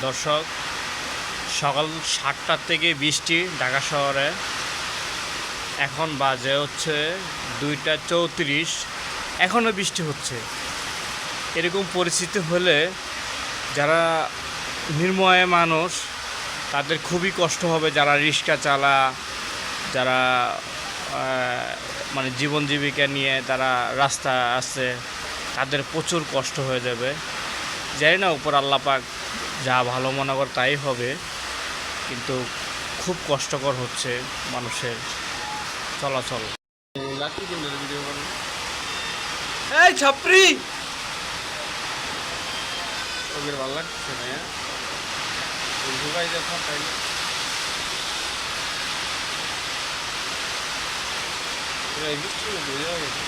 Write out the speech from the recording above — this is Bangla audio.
দর্শক, সকাল সাতটার থেকে বৃষ্টি ঢাকা শহরে। এখন বাজে হচ্ছে দুইটা চৌত্রিশ। এখনও বৃষ্টি হচ্ছে। এরকম পরিস্থিতি হলে যারা নির্ময় মানুষ, তাদের খুবই কষ্ট হবে যারা রিক্সা চালা, যারা মানে জীবন জীবিকা নিয়ে তারা রাস্তা আছে। তাদের প্রচুর কষ্ট হয়ে যাবে। জানি না উপর আল্লাপাক যা ভালো মনে কর তাই হবে কিন্তু খুব কষ্টকর হচ্ছে মানুষের চলাচল। এই ছাপরি ওদের ভালো লাগছে না হ্যাঁ? ঢুকাই যখন তাইলে বৃষ্টি বোঝা গেছে